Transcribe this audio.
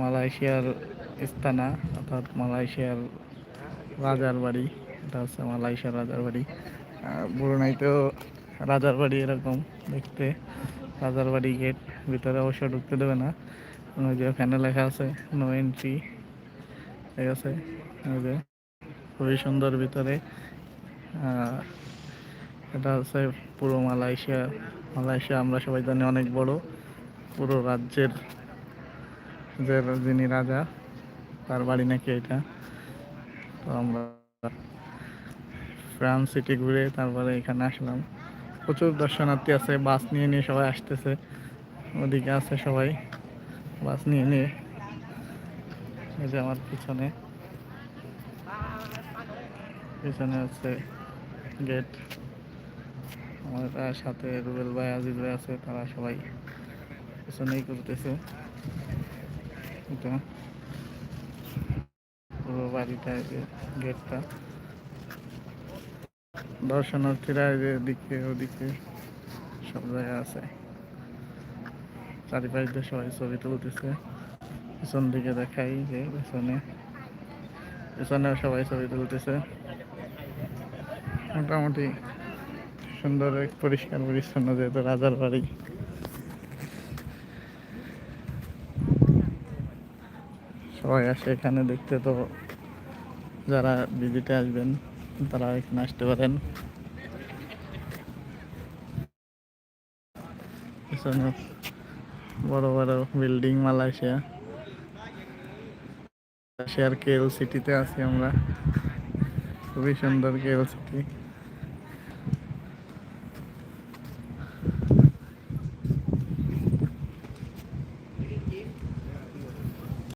মালয়েশিয়ার ইস্তানা, অর্থাৎ মালয়েশিয়ার রাজার বাড়ি। এটা হচ্ছে মালয়েশিয়ার রাজার বাড়ি। ব্রুনাইতেও রাজার বাড়ি এরকম দেখতে। রাজার বাড়ি গেট ভিতরে অবশ্য ঢুকতে দেবে না। ওই যে ফ্যানে লেখা আছে নো এন্ট্রি ঠিক আছে ওই যে খুবই সুন্দর ভিতরে। এটা হচ্ছে পুরো মালয়েশিয়া। মালয়েশিয়া আমরা সবাই জানি অনেক বড়। পুরো রাজ্যের যে যিনি রাজা, তার বাড়ি নাকি এটা তো আমরা ফ্রান্স সিটি ঘুরে তারপরে এখানে আসলাম। প্রচুর দর্শনার্থী আছে, বাস নিয়ে নিয়ে সবাই আসতেছে। ওদিকে আছে সবাই, বাস নিয়ে নিয়ে। এই যে আমার পিছনে। পিছনে হচ্ছে গেট। আমাদের সাথে রুবেল ভাই, আজিজ ভাই আছে, তারা সবাই পিছনেই করতেছে এটা। পুরো বাড়িটা যে গেটটা। দর্শনার্থীরা যে এদিকে ওদিকে সব জায়গায় আছে। চারিপাশ সবাই ছবি তুলতেছে। পিছন দিকে দেখাই যে পিছনে। পিছনেও সবাই ছবি তুলতেছে। মোটামুটি সুন্দর, পরিষ্কার, পরিচ্ছন্ন যেহেতু রাজার বাড়ি। সবাই আসে এখানে দেখতে, তো যারা ভিজিটে আসবেন, তারা এখানে আসতে পারেন। বড় বড় বিল্ডিং মালয়েশিয়া। মালয়েশিয়ার কেএল সিটিতে আছি আমরা। খুবই সুন্দর কেএল সিটি।